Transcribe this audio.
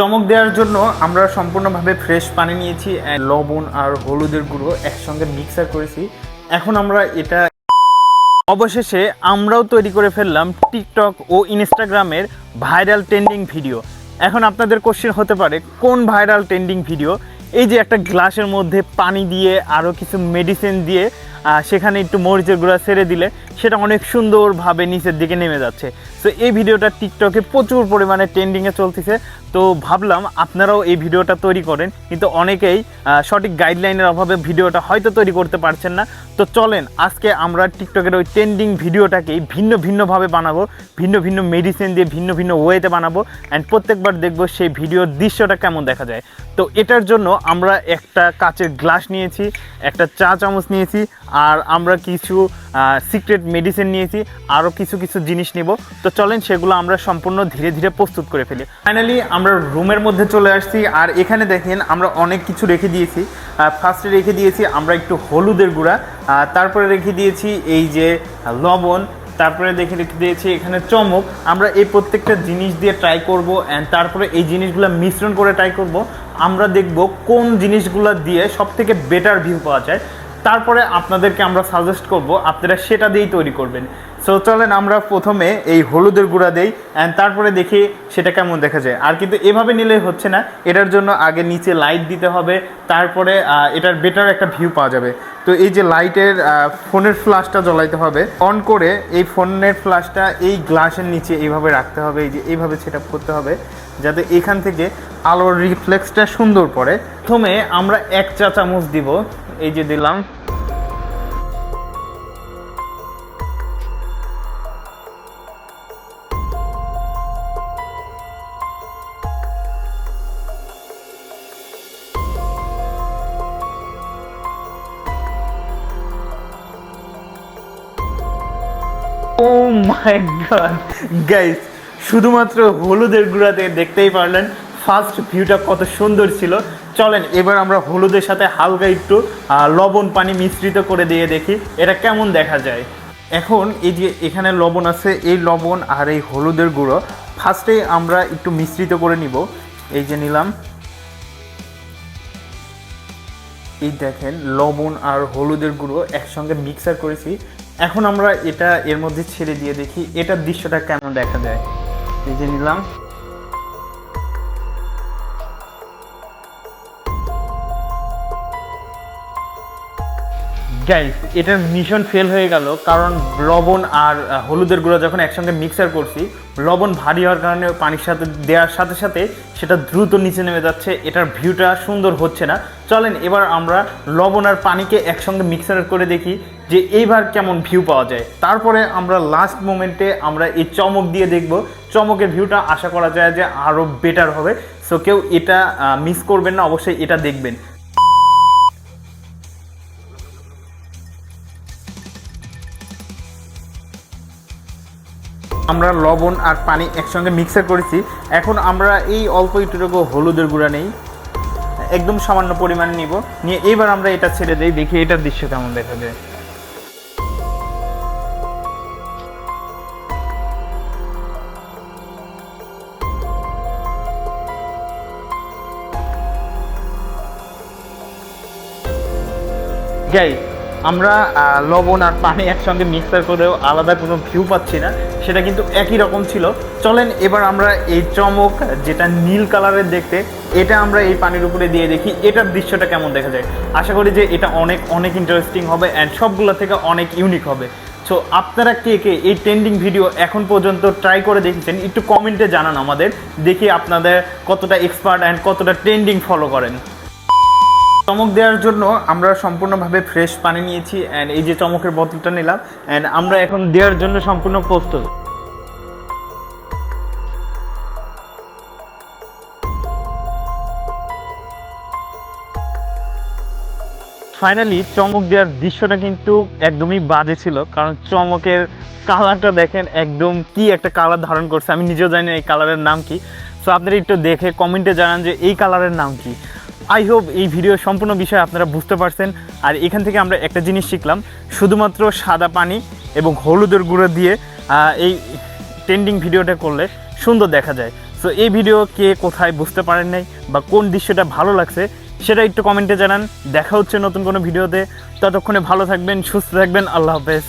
চমক দেওয়ার জন্য আমরা সম্পূর্ণভাবে ফ্রেশ পানি নিয়েছি লবণ আর হলুদের গুঁড়ো একসঙ্গে মিক্সার করেছি। এখন আমরা এটা অবশেষে আমরাও তৈরি করে ফেললাম টিকটক ও ইনস্টাগ্রামের ভাইরাল ট্রেন্ডিং ভিডিও এখন আপনাদের কোশ্চেন হতে পারে, কোন ভাইরাল ট্রেন্ডিং ভিডিও এই যে একটা গ্লাসের মধ্যে পানি দিয়ে আরও কিছু মেডিসিন দিয়ে সেখানে একটু মরিচের গুঁড়া ছেড়ে দিলে সেটা অনেক সুন্দরভাবে নিচের দিকে নেমে যাচ্ছে। তো এই ভিডিওটা টিকটকে প্রচুর পরিমাণে ট্রেন্ডিংয়ে চলতেছে। তো ভাবলাম আপনারাও এই ভিডিওটা তৈরি করেন, কিন্তু অনেকেই সঠিক গাইডলাইনের অভাবে ভিডিওটা হয়তো তৈরি করতে পারছেন না। তো চলেন, আজকে আমরা টিকটকের ওই ট্রেন্ডিং ভিডিওটাকেই ভিন্ন ভিন্নভাবে বানাবো, ভিন্ন ভিন্ন মেডিসিন দিয়ে ভিন্ন ভিন্ন ওয়েতে বানাবো অ্যান্ড প্রত্যেকবার দেখব সেই ভিডিওর দৃশ্যটা কেমন দেখা যায়। তো এটার জন্য আমরা একটা কাচের গ্লাস নিয়েছি, একটা চা চামচ নিয়েছি আর আমরা কিছু সিক্রেট মেডিসিন নিয়েছি আরও কিছু কিছু জিনিস নিব। তো চলেন সেগুলো আমরা সম্পূর্ণ ধীরে ধীরে প্রস্তুত করে ফেলি। ফাইনালি আমরা রুমের মধ্যে চলে আসছি, আর এখানে দেখেন আমরা অনেক কিছু রেখে দিয়েছি। ফার্স্টে রেখে দিয়েছি আমরা একটু হলুদের গুঁড়া তারপরে রেখে দিয়েছি এই যে লবণ, তারপরে দেখে রেখে দিয়েছি এখানে চমক। আমরা এই প্রত্যেকটা জিনিস দিয়ে ট্রাই করব অ্যান্ড তারপরে এই জিনিসগুলো মিশ্রণ করে ট্রাই করব। আমরা দেখব কোন জিনিসগুলো দিয়ে সব থেকে বেটার ভিউ পাওয়া যায়। তারপরে আপনাদেরকে আমরা সাজেস্ট করব আপনারা সেটা দিয়েই তৈরি করবেন। সো চলেন আমরা প্রথমে এই হলুদের গুঁড়া দেই অ্যান্ড তারপরে দেখি সেটা কেমন দেখা যায়। আর কিন্তু এভাবে নিলে হচ্ছে না, এটার জন্য আগে নিচে লাইট দিতে হবে, তারপরে এটার বেটার একটা ভিউ পাওয়া যাবে। তো এই যে লাইটের ফোনের ফ্ল্যাশটা জ্বলাইতে হবে অন করে এই ফোনের ফ্ল্যাশটা এই গ্লাসের নিচে এইভাবে রাখতে হবে, এই যে এইভাবে সেট করতে হবে, যাতে এখান থেকে আলোর রিফ্লেক্সটা সুন্দর পড়ে। প্রথমে আমরা এক চা চামচ দিব। এই যে দিলাম। ও গড গাইস শুধুমাত্র হলুদের গুঁড়াতে দেখতেই পারলেন। ফার্স্ট ভিউটা কত সুন্দর ছিল। চলেন, এবার আমরা হলুদের সাথে হালকা একটু লবণ পানি মিশ্রিত করে দিয়ে দেখি, এটা কেমন দেখা যায়। এখন এই যে এখানে লবণ আছে, এই লবণ আর এই হলুদের গুঁড়ো, ফার্স্টে আমরা একটু মিশ্রিত করে নিব। এই যে নিলাম। এই দেখেন, লবণ আর হলুদের গুঁড়ো একসঙ্গে মিক্সার করেছি। এখন আমরা এটা এর মধ্যে ছেড়ে দিয়ে দেখি, এটার দৃশ্যটা কেমন দেখা যায়। এই যে নিলাম। গাইস এটার মিশন ফেল হয়ে গেল, কারণ লবণ আর হলুদের গুঁড়ো যখন একসঙ্গে মিক্সার করছি, লবণ ভারী হওয়ার কারণে পানির সাথে দেওয়ার সাথে সাথে সেটা দ্রুত নিচে নেমে যাচ্ছে, এটার ভিউটা সুন্দর হচ্ছে না। চলেন, এবার আমরা লবণ আর পানিকে একসঙ্গে মিক্সার করে দেখি যে এইবার কেমন ভিউ পাওয়া যায়। তারপরে আমরা লাস্ট মোমেন্টে আমরা এই চমক দিয়ে দেখব। চমকের ভিউটা আশা করা যায় যে আরও বেটার হবে। সো কেউ এটা মিস করবেন না, অবশ্যই এটা দেখবেন। আমরা লবণ আর পানি একসঙ্গে মিক্সার করেছি। এখন আমরা এই অল্প একটুটুকু হলুদের গুঁড়া নেই। একদম সামান্য পরিমাণ নিব। নিয়ে এবার আমরা এটা ছেড়ে দিই। দেখি এটার দৃশ্য কেমন দেখা যায়। যাই আমরা লবণ আর পানি একসঙ্গে মিক্সার করেও আলাদা কোনো ভিউ পাচ্ছি না, সেটা কিন্তু একই রকম ছিল। চলেন, এবার আমরা এই চমক যেটা নীল কালারের দেখতে, এটা আমরা এই পানির উপরে দিয়ে দেখি, এটার দৃশ্যটা কেমন দেখা যায়? আশা করি যে এটা অনেক অনেক ইন্টারেস্টিং হবে অ্যান্ড সবগুলো থেকে অনেক ইউনিক হবে। সো আপনারা কে কে এই ট্রেন্ডিং ভিডিও এখন পর্যন্ত ট্রাই করে দেখেছেন, একটু কমেন্টে জানান আমাদের, দেখি আপনাদের কতটা এক্সপার্ট অ্যান্ড কতটা ট্রেন্ডিং ফলো করেন। চমক দেওয়ার জন্য আমরা সম্পূর্ণভাবে ফ্রেশ পানি নিয়েছি অ্যান্ড এই যে চমকের বোতলটা নিলাম অ্যান্ড আমরা এখন দেওয়ার জন্য সম্পূর্ণ প্রস্তুত। ফাইনালি চমক দেওয়ার দৃশ্যটা কিন্তু একদমই বাজে ছিল, কারণ চমকের কালারটা দেখেন একদম কি একটা কালার ধারণ করছে, আমি নিজেও জানি না এই কালারের নাম কি। সো আপনারা একটু দেখে কমেন্টে জানান যে এই কালারের নাম কি। আই হোপ এই ভিডিও সম্পূর্ণ বিষয় আপনারা বুঝতে পারছেন। আর এখান থেকে আমরা একটা জিনিস শিখলাম, শুধুমাত্র সাদা পানি এবং হলুদের গুঁড়ো দিয়ে এই ট্রেন্ডিং ভিডিওটা করলে সুন্দর দেখা যায়। সো এই ভিডিও কে কোথায় বুঝতে পারেন নাই বা কোন দৃশ্যটা ভালো লাগছে, সেটা একটু কমেন্টে জানান। দেখা হচ্ছে নতুন কোনো ভিডিওতে। ততক্ষণে ভালো থাকবেন, সুস্থ থাকবেন। আল্লাহ হাফেজ।